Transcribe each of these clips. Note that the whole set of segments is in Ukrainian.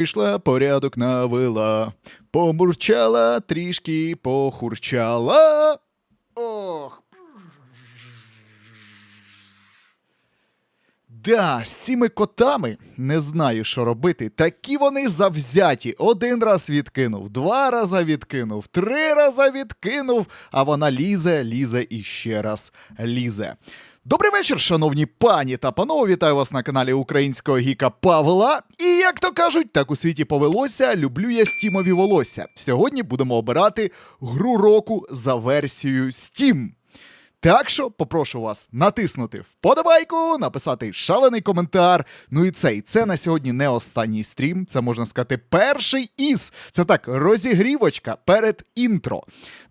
Пішла, порядок навела, помурчала, трішки похурчала. Ох. Да, з цими котами не знаю, що робити. Такі вони завзяті. Один раз відкинув, два рази відкинув, три рази відкинув, а вона лізе, лізе і ще раз лізе. Добрий вечір, шановні пані та панове. Вітаю вас на каналі українського гіка Павла. І як то кажуть, так у світі повелося. Люблю я стімові волосся. Сьогодні будемо обирати гру року за версією Steam. Так що попрошу вас натиснути вподобайку, написати шалений коментар. Ну і цей це на сьогодні не останній стрім. Це можна сказати перший із. Це так, розігрівочка перед інтро.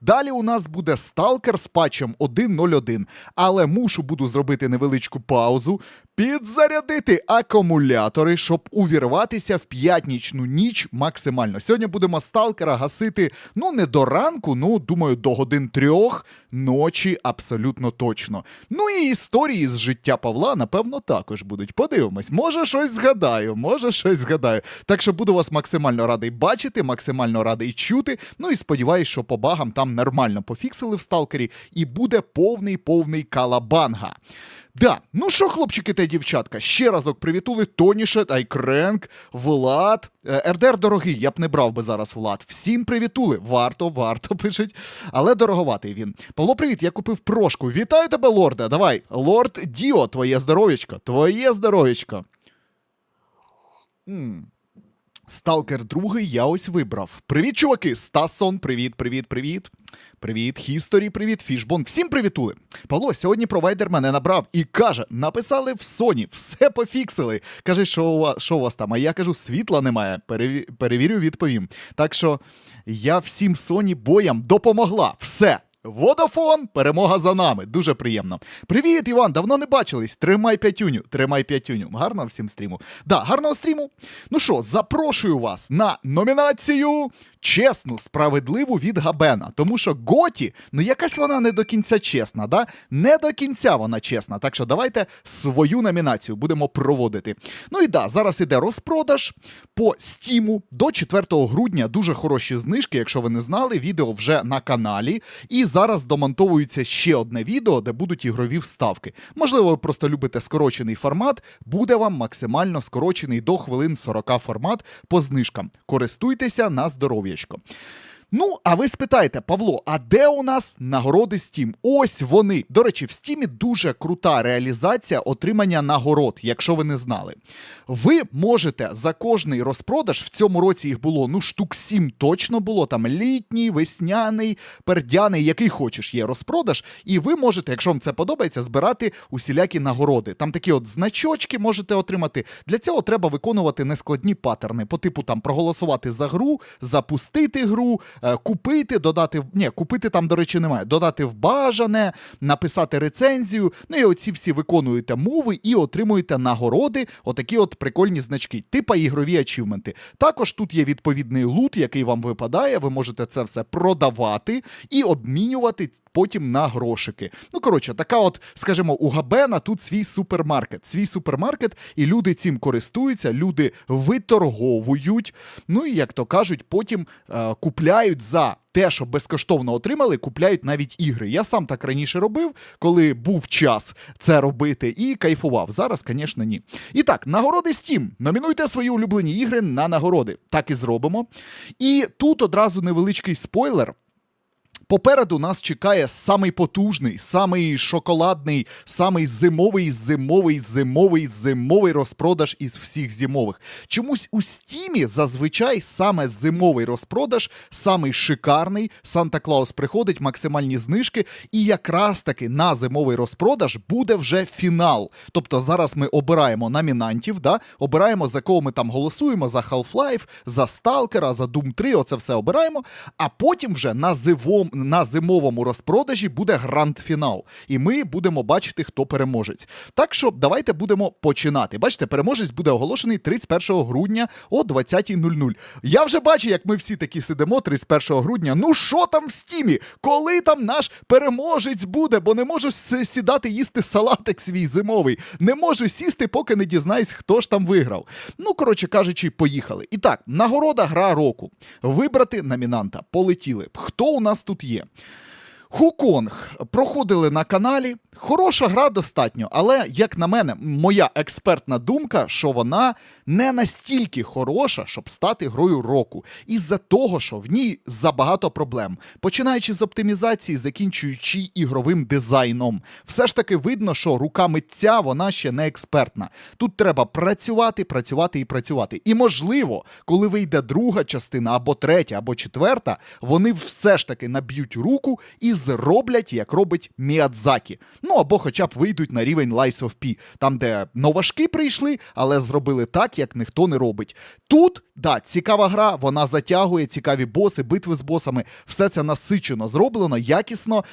Далі у нас буде сталкер з патчем 1.01, але мушу буду зробити невеличку паузу, підзарядити акумулятори, щоб увірватися в п'ятнічну ніч максимально. Сьогодні будемо сталкера гасити ну не до ранку, ну думаю, до годин трьох ночі абсолютно точно. Ну і історії з життя Павла, напевно, також будуть. Подивимось, може щось згадаю, може щось згадаю. Так що буду вас максимально радий бачити, максимально радий чути. Ну і сподіваюсь, що по багам там нормально пофіксили в сталкері, і буде повний повний калабанга. Да, ну що, хлопчики та дівчатка, ще разок привітули Тоніше, Айкренк, Влад. Е, РДР дорогий, я б не брав би зараз Влад. Всім привітули. Варто, варто пишуть. Але дороговатий він. Павло, привіт, я купив прошку. Вітаю тебе, лорде. Давай, лорд Діо, твоє здоров'ячко, твоє здоров'ячко. М. Сталкер другий я ось вибрав. Привіт, чуваки! Стасон, привіт, привіт, привіт. Привіт, Хісторі, привіт, Фішбон. Всім привітули. Павло, сьогодні провайдер мене набрав і каже: написали в Sony, все пофіксили. Каже, що у вас, що у вас там? А я кажу, світла немає. Переві... Перевірю, відповім. Так що я всім Sony боям допомогла. Все. Водафон, перемога за нами. Дуже приємно. Привіт, Іван! Давно не бачились. Тримай п'ятюню, тримай п'ятюню. Гарно всім стріму. Да, гарного стріму. Ну що, запрошую вас на номінацію чесну, справедливу від Габена. Тому що Готі, ну якась вона не до кінця чесна, да? Не до кінця вона чесна. Так що давайте свою номінацію будемо проводити. Ну і да, зараз іде розпродаж по стіму до 4 грудня. Дуже хороші знижки, якщо ви не знали, відео вже на каналі. І зараз домонтовується ще одне відео, де будуть ігрові вставки. Можливо, ви просто любите скорочений формат, буде вам максимально скорочений до хвилин 40 формат по знижкам. Користуйтеся на здоров'ячко. Ну, а ви спитаєте, Павло, а де у нас нагороди Steam? Ось вони. До речі, в Steam дуже крута реалізація отримання нагород, якщо ви не знали. Ви можете за кожний розпродаж, в цьому році їх було ну штук 7 точно було. Там літній, весняний, пердяний, який хочеш, є розпродаж. І ви можете, якщо вам це подобається, збирати усілякі нагороди. Там такі от значочки можете отримати. Для цього треба виконувати нескладні паттерни, по типу там проголосувати за гру, запустити гру, купити, додати. в- Ні, купити там, до речі, немає. Додати в бажане, написати рецензію. Ну і оці всі виконуєте мови і отримуєте нагороди, отакі от прикольні значки, типа ігрові ачівменти. Також тут є відповідний лут, який вам випадає. Ви можете це все продавати і обмінювати потім на грошики. Ну, коротше, така, от, скажімо, у Габена тут свій супермаркет. Свій супермаркет, і люди цим користуються, люди виторговують. Ну і як то кажуть, потім е, купляють за. Те, що безкоштовно отримали, купляють навіть ігри. Я сам так раніше робив, коли був час це робити, і кайфував. Зараз, звісно, ні. І так, нагороди Steam. Номінуйте свої улюблені ігри на нагороди. Так і зробимо. І тут одразу невеличкий спойлер. Попереду нас чекає самий потужний, самий шоколадний, самий зимовий, зимовий, зимовий, зимовий розпродаж із всіх зимових. Чомусь у стімі зазвичай саме зимовий розпродаж, самий шикарний. Санта Клаус приходить, максимальні знижки, і якраз таки на зимовий розпродаж буде вже фінал. Тобто зараз ми обираємо номінантів, да? обираємо за кого ми там голосуємо: за Half-Life, за Stalker, за Doom 3, оце все обираємо. А потім вже на зимовому на зимовому розпродажі буде гранд-фінал, і ми будемо бачити, хто переможець. Так що давайте будемо починати. Бачите, переможець буде оголошений 31 грудня о 20.00. Я вже бачу, як ми всі такі сидимо 31 грудня. Ну що там в стімі? Коли там наш переможець буде? Бо не можу сідати їсти салатик свій зимовий. Не можу сісти, поки не дізнаюсь, хто ж там виграв. Ну, коротше кажучи, поїхали. І так, нагорода гра року. Вибрати номінанта. Полетіли. Хто у нас тут є? Хуконг проходили на каналі. Хороша гра достатньо, але, як на мене, моя експертна думка, що вона не настільки хороша, щоб стати грою року. Із-за того, що в ній забагато проблем. Починаючи з оптимізації, закінчуючи ігровим дизайном. Все ж таки видно, що рука митця вона ще не експертна. Тут треба працювати, працювати і працювати. І можливо, коли вийде друга частина, або третя, або четверта, вони все ж таки наб'ють руку і зроблять, як робить Міядзакі. Ну або хоча б вийдуть на рівень Lies of P, там, де новашки прийшли, але зробили так, як ніхто не робить. Тут, да, цікава гра, вона затягує, цікаві боси, битви з босами, все це насичено зроблено, якісно.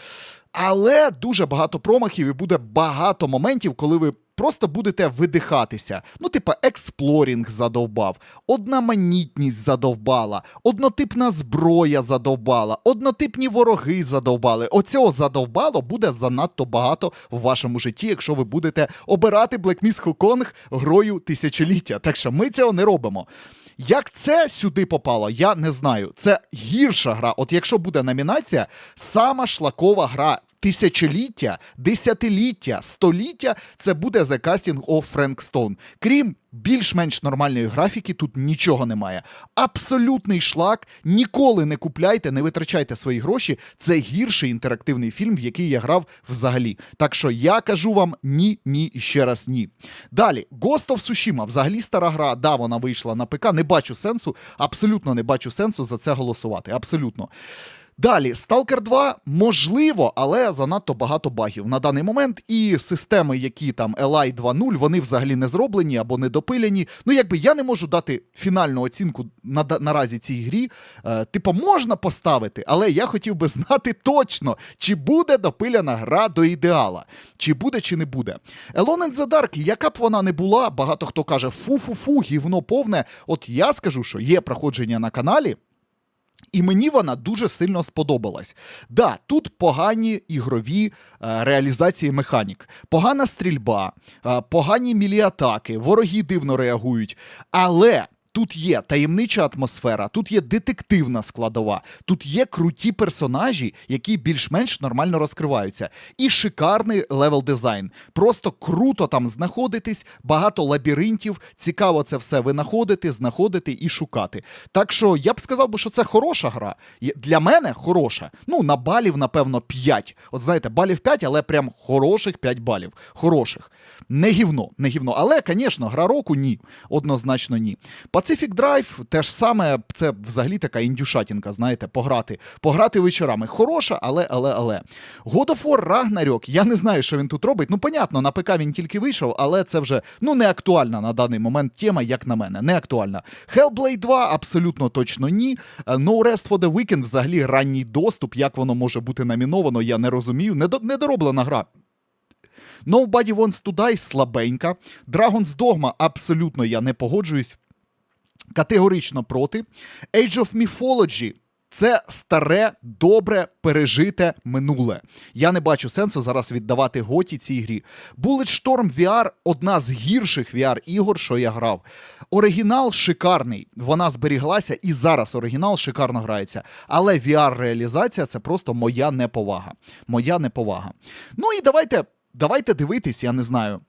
Але дуже багато промахів і буде багато моментів, коли ви просто будете видихатися. Ну, типа, експлорінг задовбав, одноманітність задовбала, однотипна зброя задовбала, однотипні вороги задовбали. Оцього задовбало буде занадто багато в вашому житті, якщо ви будете обирати Black Myth Wukong грою тисячоліття. Так що ми цього не робимо. Як це сюди попало, я не знаю. Це гірша гра. От якщо буде номінація, сама шлакова гра. Тисячоліття, десятиліття, століття це буде The Casting of Frank Stone. Крім більш-менш нормальної графіки, тут нічого немає. Абсолютний шлак. Ніколи не купляйте, не витрачайте свої гроші. Це гірший інтерактивний фільм, в який я грав взагалі. Так що я кажу вам ні, ні і ще раз ні. Далі, Ghost of Tsushima, взагалі стара гра, да, вона вийшла на ПК. Не бачу сенсу, абсолютно не бачу сенсу за це голосувати. Абсолютно. Далі, Stalker 2 можливо, але занадто багато багів на даний момент. І системи, які там Li 2.0, вони взагалі не зроблені або не допилені. Ну, якби я не можу дати фінальну оцінку на, наразі цій грі. Е, типу, можна поставити, але я хотів би знати точно, чи буде допиляна гра до ідеала, чи буде, чи не буде. Alone in the Dark, яка б вона не була, багато хто каже фу-фу-фу, гівно повне. От я скажу, що є проходження на каналі. І мені вона дуже сильно сподобалась. Да, тут погані ігрові е, реалізації механік, погана стрільба, е, погані міліатаки, вороги дивно реагують. Але. Тут є таємнича атмосфера, тут є детективна складова, тут є круті персонажі, які більш-менш нормально розкриваються. І шикарний левел дизайн. Просто круто там знаходитись, багато лабіринтів. Цікаво це все винаходити, знаходити і шукати. Так що я б сказав би, що це хороша гра. Для мене хороша. Ну, на балів, напевно, 5. От знаєте, балів 5, але прям хороших 5 балів. Хороших. Не гівно, не гівно. Але, звісно, гра року ні. Однозначно ні. Pacific Drive те ж саме, це взагалі така індюшатінка, знаєте, пограти. Пограти вечорами. Хороша, але, але, але. God of War Ragnarok, я не знаю, що він тут робить. Ну, понятно, на ПК він тільки вийшов, але це вже ну, не актуальна на даний момент тема, як на мене. Не актуальна. Hellblade 2 абсолютно точно ні. Е, No Rest for the Weekend взагалі ранній доступ. Як воно може бути номіновано, я не розумію. Недороблена гра. Nobody Wants to Die слабенька. Dragon's Dogma абсолютно я не погоджуюсь. Категорично проти. Age of Mythology це старе, добре пережите минуле. Я не бачу сенсу зараз віддавати готі цій грі. Bulletstorm VR одна з гірших VR-ігор, що я грав. Оригінал шикарний, вона зберіглася, і зараз оригінал шикарно грається. Але VR-реалізація це просто моя неповага. Моя неповага. Ну і давайте, давайте дивитись, я не знаю.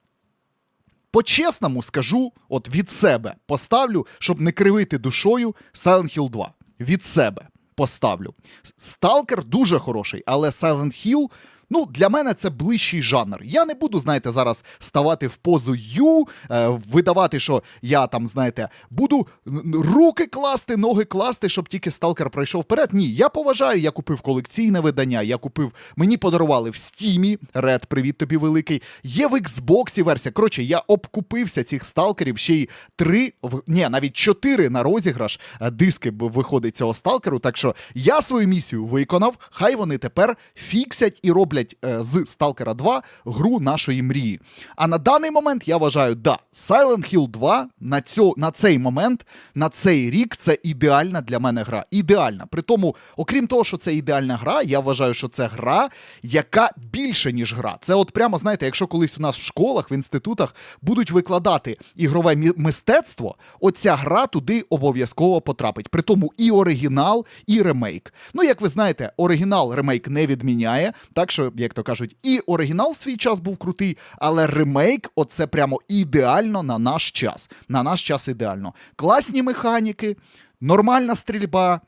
По-чесному скажу, от від себе поставлю, щоб не кривити душою Silent Hill 2. Від себе поставлю. Сталкер дуже хороший, але Silent Hill Ну, для мене це ближчий жанр. Я не буду, знаєте, зараз ставати в позу ю, е, видавати, що я там, знаєте, буду руки класти, ноги класти, щоб тільки сталкер пройшов вперед. Ні, я поважаю, я купив колекційне видання, я купив, мені подарували в Стімі. Ред, привіт тобі великий. Є в Xbox версія. Коротше, я обкупився цих сталкерів ще й три, в- ні, навіть чотири на розіграш е, диски виходить цього сталкеру. Так що я свою місію виконав. Хай вони тепер фіксять і роблять е, з Сталкера 2 гру нашої мрії. А на даний момент я вважаю, да, Silent Hill 2 на, цьо, на цей момент, на цей рік, це ідеальна для мене гра. Ідеальна. При тому, окрім того, що це ідеальна гра, я вважаю, що це гра, яка більше, ніж гра. Це от прямо, знаєте, якщо колись у нас в школах, в інститутах будуть викладати ігрове мистецтво, оця гра туди обов'язково потрапить. При тому і оригінал, і ремейк. Ну, як ви знаєте, оригінал ремейк не відміняє. Так що, як то кажуть, і оригінал свій час був крутий, але ремейк оце прямо ідеально на наш час. На наш час ідеально. Класні механіки, нормальна стрільба.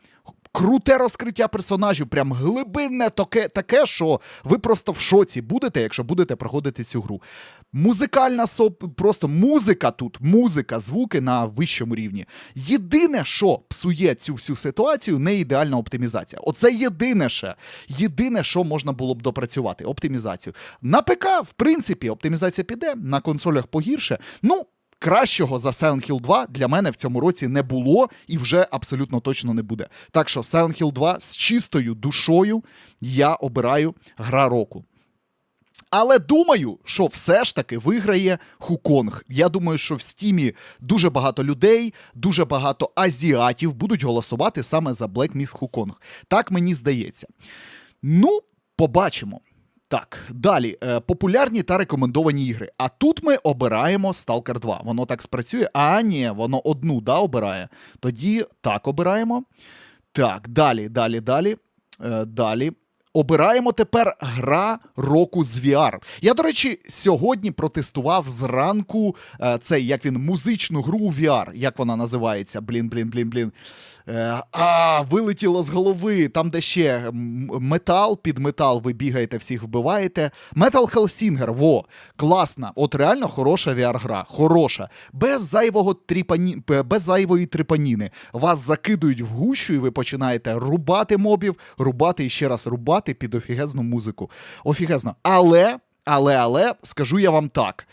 Круте розкриття персонажів, прям глибинне таке, таке, що ви просто в шоці будете, якщо будете проходити цю гру. Музикальна соп, просто музика тут, музика, звуки на вищому рівні. Єдине, що псує цю всю ситуацію, не ідеальна оптимізація. Оце єдине ще. Єдине, що можна було б допрацювати оптимізацію. На ПК, в принципі, оптимізація піде, на консолях погірше. Ну. Кращого за Silent Hill 2 для мене в цьому році не було і вже абсолютно точно не буде. Так що Silent Hill 2 з чистою душою я обираю гра року. Але думаю, що все ж таки виграє Хуконг. Я думаю, що в стімі дуже багато людей, дуже багато азіатів будуть голосувати саме за Black Myth Хуконг. Так мені здається. Ну, побачимо. Так, далі е, популярні та рекомендовані ігри. А тут ми обираємо Stalker 2. Воно так спрацює. А, ні, воно одну да, обирає. Тоді так обираємо. Так, далі, далі, далі. Е, далі. Обираємо тепер гра року з VR. Я, до речі, сьогодні протестував зранку е, цей, як він, музичну гру у VR. Як вона називається? Блін, блін, блін, блін. Е, а, вилетіло з голови. Там, де ще метал, під метал ви бігаєте, всіх вбиваєте. Metal Hellsinger, во, класна. От реально хороша VR-гра. Хороша. Без зайвого тріпані... без зайвої тріпаніни. Вас закидують в гущу, і ви починаєте рубати мобів, рубати і ще раз рубати під офігезну музику. Офігезно. Але, але, але, скажу я вам так.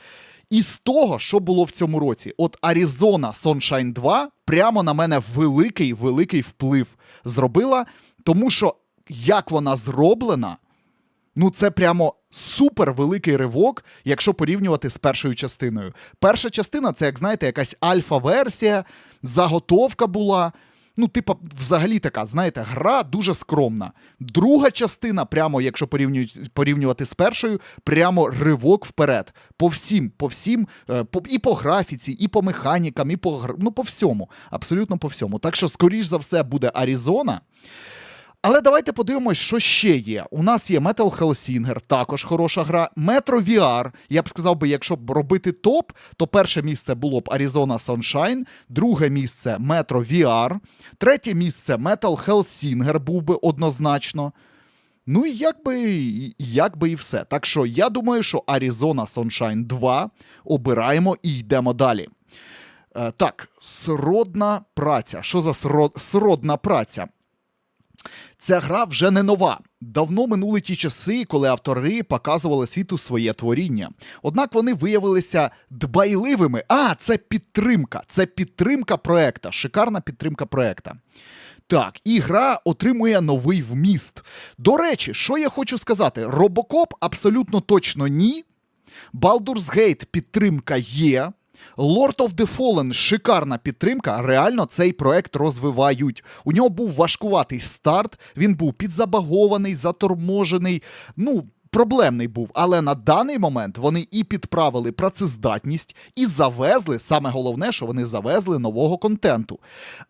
Із того, що було в цьому році, от Arizona Sunshine 2 прямо на мене великий великий вплив зробила, тому що як вона зроблена, ну це прямо супер великий ривок, якщо порівнювати з першою частиною. Перша частина це, як знаєте, якась альфа-версія, заготовка була. Ну, типа, взагалі така, знаєте, гра дуже скромна. Друга частина, прямо якщо порівнювати з першою, прямо ривок вперед. По всім, по всім, е, по, і по графіці, і по механікам, і по ну, по всьому. Абсолютно по всьому. Так що, скоріш за все, буде Аризона. Але давайте подивимось, що ще є. У нас є Metal Hellsinger, також хороша гра. Metro VR. Я б сказав би, якщо б робити топ, то перше місце було б Arizona Sunshine, друге місце Metro VR, третє місце Metal Hellsinger був би однозначно. Ну і як би, і- як би і все. Так що я думаю, що Arizona Sunshine 2 обираємо і йдемо далі. Е, так, сродна праця. Що за сродна праця? Ця гра вже не нова. Давно минули ті часи, коли автори показували світу своє творіння. Однак вони виявилися дбайливими. А, це підтримка. Це підтримка проекта. Шикарна підтримка проекта. Так, і гра отримує новий вміст. До речі, що я хочу сказати: Робокоп абсолютно точно ні. Baldur's Gate підтримка є. Lord of the Fallen шикарна підтримка. Реально цей проект розвивають. У нього був важкуватий старт, він був підзабагований, заторможений. Ну. Проблемний був, але на даний момент вони і підправили працездатність, і завезли. Саме головне, що вони завезли нового контенту.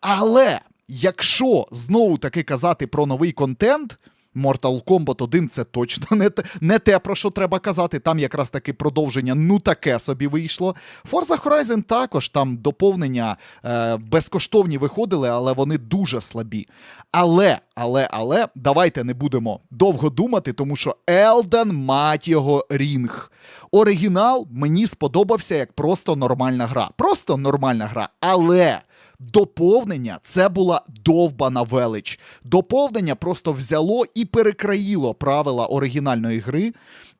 Але якщо знову таки казати про новий контент, Mortal Kombat 1 це точно не те, не те, про що треба казати. Там якраз таки продовження, ну таке собі вийшло. Forza Horizon також там доповнення е, безкоштовні виходили, але вони дуже слабі. Але, але, але, давайте не будемо довго думати, тому що Elden, мать його, рінг. Оригінал мені сподобався як просто нормальна гра. Просто нормальна гра. Але. Доповнення це була довбана велич. Доповнення просто взяло і перекраїло правила оригінальної гри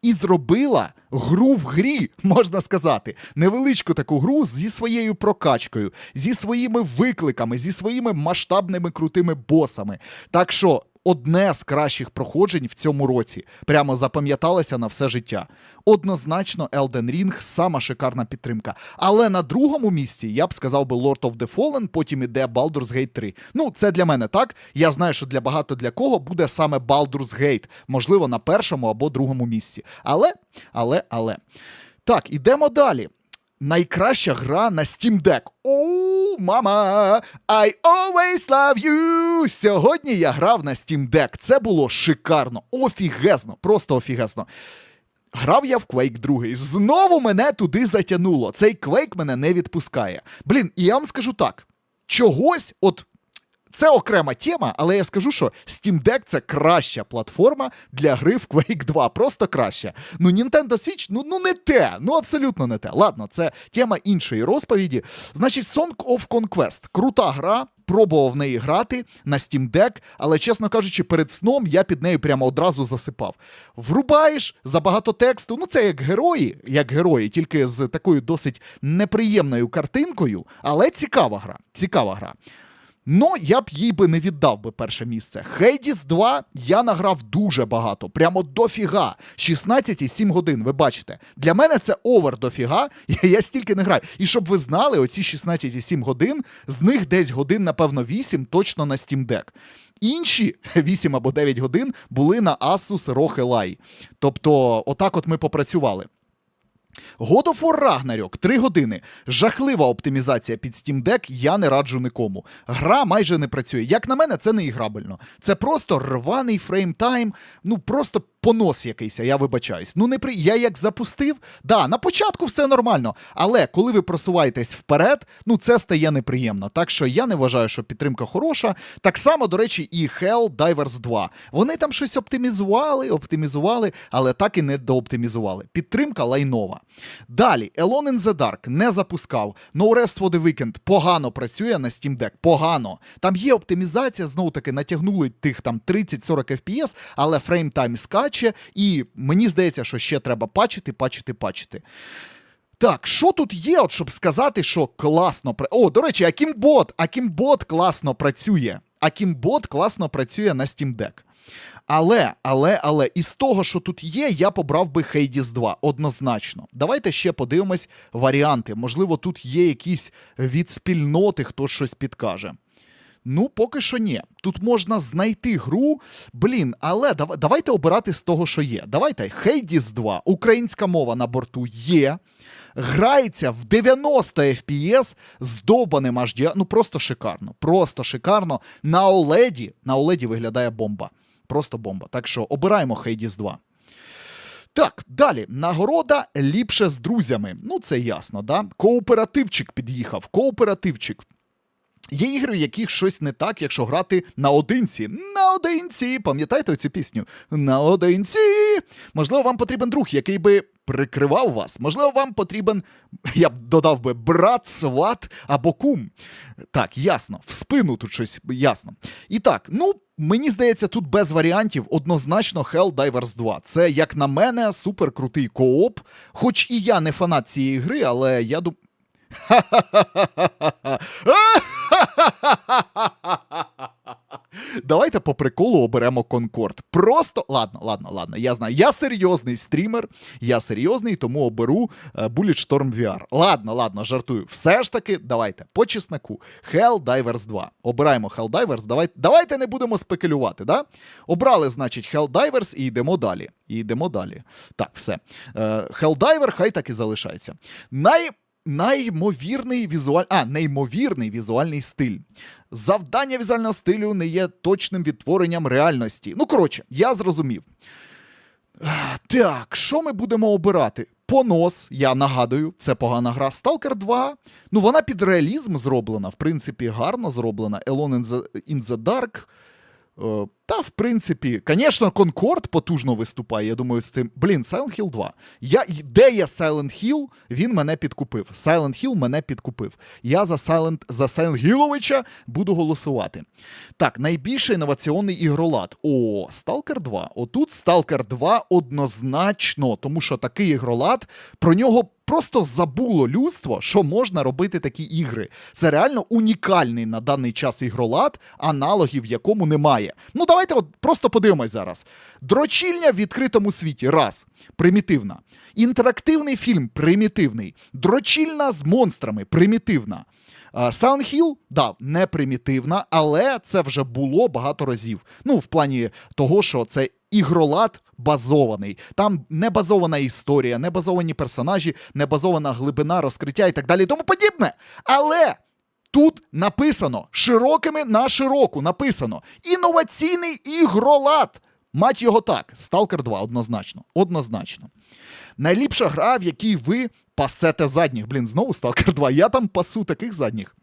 і зробила гру в грі, можна сказати, невеличку таку гру зі своєю прокачкою, зі своїми викликами, зі своїми масштабними крутими босами. Так що. Одне з кращих проходжень в цьому році прямо запам'яталося на все життя. Однозначно, Elden Ring – сама шикарна підтримка. Але на другому місці я б сказав би Lord of the Fallen, потім іде Baldur's Gate 3. Ну, це для мене так. Я знаю, що для багато для кого буде саме Baldur's Gate, можливо, на першому або другому місці. Але, але, але. Так, ідемо далі. Найкраща гра на Steam Deck. Оу, мама! I always love you! Сьогодні я грав на Steam Deck. Це було шикарно, офігезно, просто офігезно. Грав я в Quake 2. Знову мене туди затягнуло. Цей Quake мене не відпускає. Блін, і я вам скажу так: чогось, от. Це окрема тема, але я скажу, що Steam Deck це краща платформа для гри в Quake 2. Просто краща. Ну, Nintendo Switch, ну, ну не те, ну абсолютно не те. Ладно, це тема іншої розповіді. Значить, Song of Conquest. Крута гра. Пробував в неї грати на Steam Deck, але, чесно кажучи, перед сном я під нею прямо одразу засипав. Врубаєш забагато тексту. Ну, це як герої, як герої, тільки з такою досить неприємною картинкою, але цікава гра. Цікава гра. Ну, я б їй би не віддав би перше місце. Хейдіс 2 я награв дуже багато, прямо дофіга. 16,7 годин, ви бачите. Для мене це овер дофіга, я, стільки не граю. І щоб ви знали, оці 16,7 годин, з них десь годин, напевно, 8 точно на Steam Deck. Інші 8 або 9 годин були на Asus ROG Ally. Тобто, отак от ми попрацювали. God of War Ragnarok 3 години. Жахлива оптимізація під Steam Deck, я не раджу нікому. Гра майже не працює. Як на мене, це не іграбельно. Це просто рваний фреймтайм, ну просто понос якийсь, я вибачаюсь. Ну, не при... Я як запустив, да, на початку все нормально, але коли ви просуваєтесь вперед, ну це стає неприємно. Так що я не вважаю, що підтримка хороша. Так само, до речі, і Hell Divers 2. Вони там щось оптимізували, оптимізували, але так і не дооптимізували. Підтримка лайнова. Далі, Alone in the Dark не запускав. No Rest for the Weekend погано працює на Steam Deck. Погано. Там є оптимізація, знову таки натягнули тих там 30-40 FPS, але фреймтайм скаче, і мені здається, що ще треба пачити, пачити, пачити. Так, що тут є, от щоб сказати, що класно пра- О, до речі, Акімбот, Акімбот класно працює. Акімбот класно працює на Steam Deck. Але, але, але, із того, що тут є, я побрав би Hades 2, однозначно. Давайте ще подивимось варіанти. Можливо, тут є якісь від спільноти, хто щось підкаже. Ну, поки що ні. Тут можна знайти гру. Блін, але дав- давайте обирати з того, що є. Давайте Hades 2, українська мова на борту є. Грається в 90 FPS з довбаним HDR. Ну просто шикарно. Просто шикарно. На OLED, на OLED виглядає бомба. Просто бомба. Так що обираємо Hades 2. Так, далі. Нагорода ліпше з друзями. Ну, це ясно, да? Кооперативчик під'їхав. Кооперативчик. Є ігри, в яких щось не так, якщо грати наодинці. Наодинці! Пам'ятаєте цю пісню? Наодинці! Можливо, вам потрібен друг, який би прикривав вас. Можливо, вам потрібен, я б додав би, брат, сват або кум. Так, ясно. В спину тут щось ясно. І так, ну. Мені здається, тут без варіантів однозначно Helldivers 2. Це, як на мене, суперкрутий кооп. Хоч і я не фанат цієї гри, але я думаю. Давайте по приколу оберемо Конкорд. Просто ладно, ладно, ладно. Я знаю. Я серйозний стрімер, я серйозний, тому оберу е, Bulletstorm VR. Ладно, ладно, жартую. Все ж таки, давайте по чесноку. Helldivers 2. Обираємо Helldivers. Давайте, давайте не будемо спекулювати. Да? Обрали, значить, Helldivers і йдемо далі. І йдемо далі. Так, все. Е, Helldiver хай так і залишається. Най неймовірний візуаль... а, неймовірний візуальний стиль. Завдання візуального стилю не є точним відтворенням реальності. Ну, коротше, я зрозумів. Так, що ми будемо обирати? Понос, я нагадую, це погана гра. Stalker 2, ну вона під реалізм зроблена, в принципі, гарно зроблена. Alone in the, in the Dark. Та, в принципі, звісно, Конкорд потужно виступає. Я думаю, з цим. Блін, Silent Hill 2. Я, де є Silent Hill, він мене підкупив. Silent Hill мене підкупив. Я за Silent, за Silent Hillовича буду голосувати. Так, найбільший інноваційний ігролад. О, Stalker 2. Отут Stalker 2 однозначно, тому що такий ігролад, про нього просто забуло людство, що можна робити такі ігри. Це реально унікальний на даний час ігролад, аналогів якому немає. Ну, давайте от просто подивимось зараз. Дрочільня в відкритому світі. Раз. Примітивна. Інтерактивний фільм примітивний. Дрочільна з монстрами примітивна. Silent да, не примітивна, але це вже було багато разів. Ну, в плані того, що це ігролад базований. Там не базована історія, не базовані персонажі, не базована глибина, розкриття і так далі, тому подібне. Але. Тут написано широкими на широку написано інноваційний ігролад. Мать його так. Stalker 2, однозначно. Однозначно. Найліпша гра, в якій ви пасете задніх. Блін, знову Stalker 2. Я там пасу таких задніх.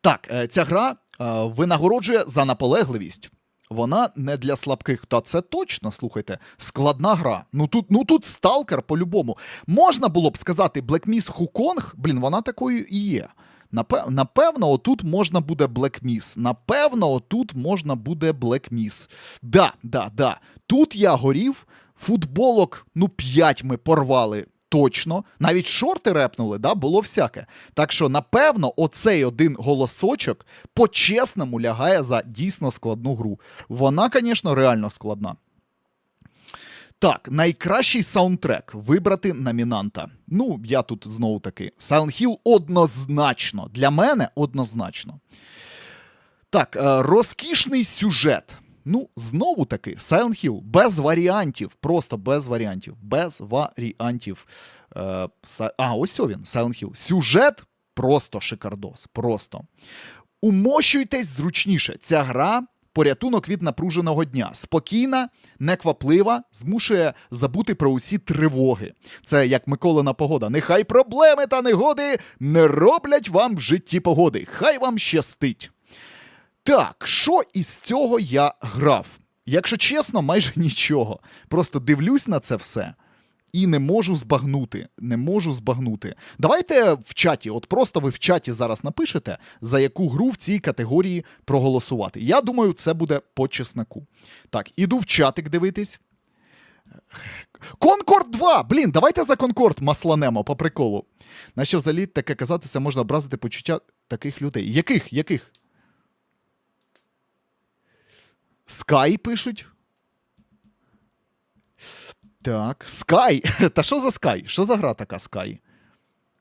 Так, е, ця гра е, винагороджує за наполегливість. Вона не для слабких. Та це точно, слухайте, складна гра. Ну тут, ну тут сталкер по-любому. Можна було б сказати Black Miss Хуконг, блін, вона такою і є. Напев- Напевно, отут можна буде Black Miss. Напевно, отут можна буде Black Miss. Да, да, да. Тут я горів, футболок, ну, 5 ми порвали. Точно, навіть шорти репнули, да, було всяке. Так що, напевно, оцей один голосочок по-чесному лягає за дійсно складну гру. Вона, звісно, реально складна. Так, найкращий саундтрек вибрати номінанта. Ну, я тут знову таки. Silent Hill однозначно. Для мене однозначно. Так, е, розкішний сюжет. Ну, знову таки, Silent Hill без варіантів, просто без варіантів, без варіантів. Е, а, ось він, Silent Hill. Сюжет просто шикардос. Просто. Умощуйтесь зручніше. Ця гра порятунок від напруженого дня. Спокійна, некваплива, змушує забути про усі тривоги. Це як Миколина погода. Нехай проблеми та негоди не роблять вам в житті погоди. Хай вам щастить. Так, що із цього я грав? Якщо чесно, майже нічого. Просто дивлюсь на це все і не можу збагнути. Не можу збагнути. Давайте в чаті, от просто ви в чаті зараз напишете, за яку гру в цій категорії проголосувати. Я думаю, це буде по чесноку. Так, іду в чатик дивитись. Конкорд 2! Блін, давайте за Конкорд масланемо по приколу. На що взагалі таке казати, це можна образити почуття таких людей. Яких? Яких? Скай пишуть. Так, Скай. Та що за Скай? Що за гра така Скай?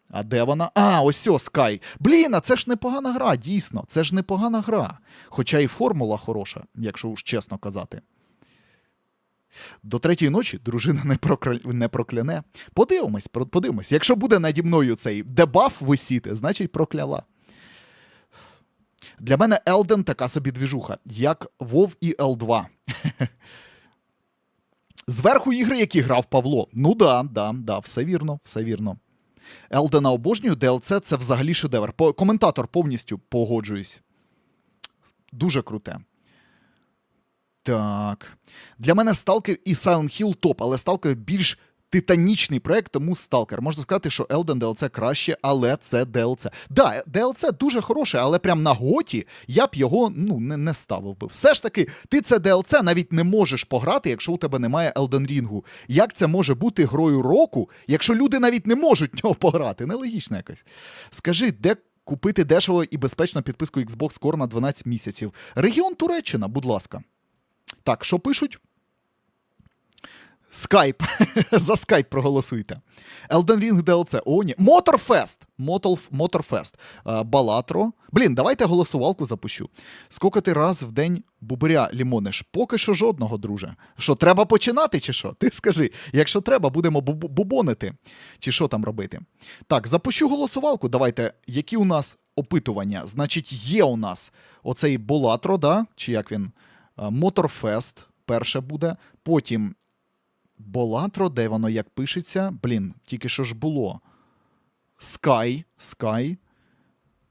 А де вона? А, ось о, Скай. Блін, а це ж непогана гра, дійсно. Це ж непогана гра. Хоча і формула хороша, якщо уж чесно казати. До третьої ночі дружина не, прокля... не прокляне. Подивимось, подивимось. Якщо буде наді мною цей дебаф висіти, значить прокляла. Для мене Елден така собі двіжуха, як Вов і L2. Зверху ігри, які грав Павло. Ну да, да, да, все вірно, все вірно. Елдена обожнюю, DLC це взагалі шедевр. По, коментатор повністю погоджуюсь. Дуже круте. Так. Для мене Stalker і Silent Hill топ, але Stalker більш титанічний проект, тому Stalker. Можна сказати, що Elden DLC краще, але це DLC. Да, DLC дуже хороше, але прям на готі я б його ну, не, не ставив би. Все ж таки, ти це DLC навіть не можеш пограти, якщо у тебе немає Elden Ring. Як це може бути грою року, якщо люди навіть не можуть нього пограти? Нелогічно якось. Скажи, де. Купити дешево і безпечно підписку Xbox Core на 12 місяців. Регіон Туреччина, будь ласка. Так, що пишуть? Скайп. За скайп проголосуйте. Elden Ring DLC. О, ні. Motorfest. Е, Балатро. Блін, давайте голосувалку запущу. Скільки ти раз в день бубиря лімониш? Поки що жодного, друже. Що, треба починати, чи що? Ти скажи, якщо треба, будемо бубонити. Чи що там робити? Так, запущу голосувалку. Давайте, які у нас опитування? Значить, є у нас оцей Болатро, да? чи як він? Motorfest перше буде. Потім Болатро, де воно як пишеться? Блін, тільки що ж було. Sky, Sky,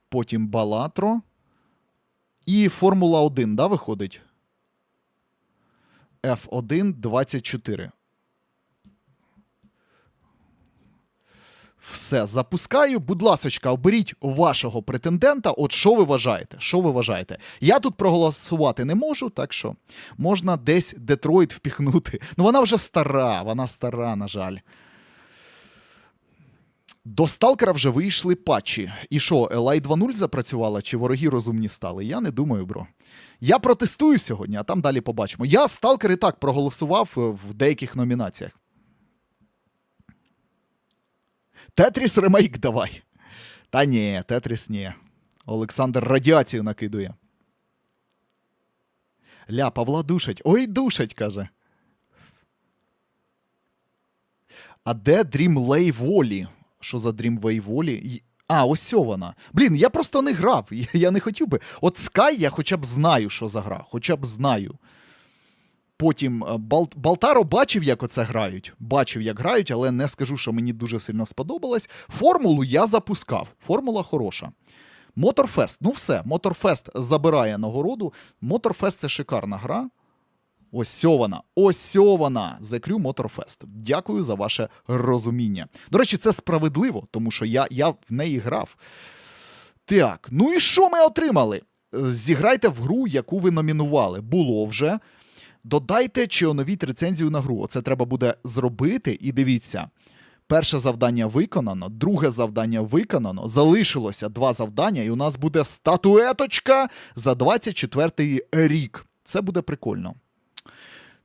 потім Балатро. І Формула 1, да, виходить? F1 24. Все, запускаю. Будь ласочка, оберіть вашого претендента. От що ви вважаєте? Що ви вважаєте? Я тут проголосувати не можу, так що можна десь Детройт впіхнути. Ну вона вже стара, вона стара, на жаль. До сталкера вже вийшли патчі. І що, Елай 2.0 запрацювала, чи вороги розумні стали? Я не думаю, бро. Я протестую сьогодні, а там далі побачимо. Я сталкер і так проголосував е, в деяких номінаціях. Тетріс ремейк давай. Та ні, Тетріс ні. Олександр радіацію накидує. Ля, Павла душать. Ой, душать, каже. А де Dreamlay Волі? Що за Dreamway Волі? А, ось вона. Блін, я просто не грав. Я, не хотів би. От Sky я хоча б знаю, що за гра. Хоча б знаю. Потім е, Бал... Балтаро бачив, як оце грають. Бачив, як грають, але не скажу, що мені дуже сильно сподобалось. Формулу я запускав. Формула хороша. Моторфест, ну все, Моторфест забирає нагороду. Моторфест це шикарна гра. Ось сьо вона, ось вона. The Crew Motorfest. Дякую за ваше розуміння. До речі, це справедливо, тому що я, я в неї грав. Так, ну і що ми отримали? Е, Зіграйте в гру, яку ви номінували. Було вже. Додайте чи оновіть рецензію на гру. Оце треба буде зробити. І дивіться. Перше завдання виконано, друге завдання виконано. Залишилося два завдання, і у нас буде статуеточка за 24 рік. Це буде прикольно.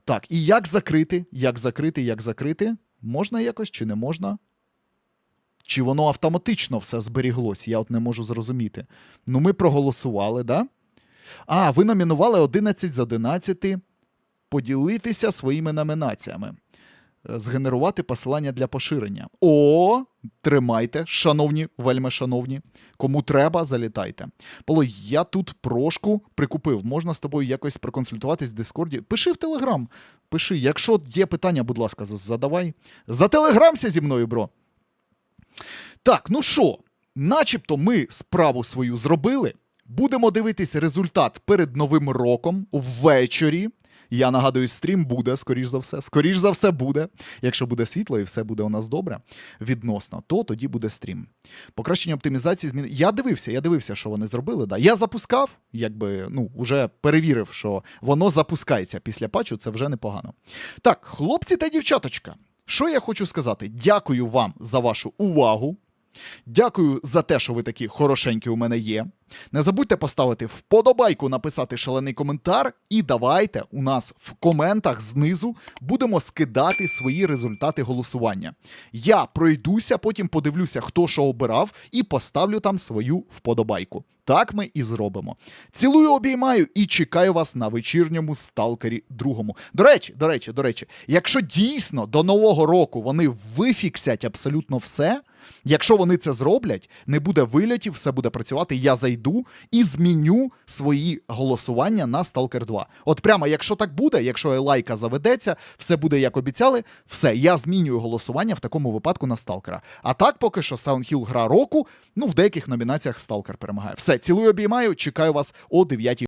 Так, і як закрити? Як закрити, як закрити? Можна якось чи не можна? Чи воно автоматично все зберіглось? Я от не можу зрозуміти. Ну, ми проголосували, да? А, ви номінували 11 з 11. Поділитися своїми номінаціями. Е, Згенерувати посилання для поширення. О, тримайте, шановні, вельми шановні. Кому треба, залітайте. Поло, я тут прошку прикупив. Можна з тобою якось проконсультуватись в Дискорді. Пиши в Телеграм. Пиши. Якщо є питання, будь ласка, за- задавай. Зателеграмся зі мною, бро. Так, ну що, начебто ми справу свою зробили. Будемо дивитись результат перед Новим роком ввечері. Я нагадую, стрім буде, скоріш за все. Скоріш за все буде. Якщо буде світло і все буде у нас добре відносно, то тоді буде стрім. Покращення оптимізації змін. Я дивився, я дивився, що вони зробили. Да. Я запускав, якби ну, вже перевірив, що воно запускається після патчу, це вже непогано. Так, хлопці та дівчаточка, що я хочу сказати? Дякую вам за вашу увагу. Дякую за те, що ви такі хорошенькі у мене є. Не забудьте поставити вподобайку, написати шалений коментар, і давайте у нас в коментах знизу будемо скидати свої результати голосування. Я пройдуся, потім подивлюся, хто що обирав, і поставлю там свою вподобайку. Так ми і зробимо. Цілую, обіймаю і чекаю вас на вечірньому сталкері другому. До речі, до речі, до речі, якщо дійсно до нового року вони вифіксять абсолютно все. Якщо вони це зроблять, не буде вильотів, все буде працювати. Я зайду і зміню свої голосування на Stalker 2. От прямо, якщо так буде, якщо лайка заведеться, все буде як обіцяли, все, я змінюю голосування в такому випадку на Stalker. А так, поки що Silent Hill гра року, ну в деяких номінаціях Stalker перемагає. Все, цілую, обіймаю, чекаю вас о 9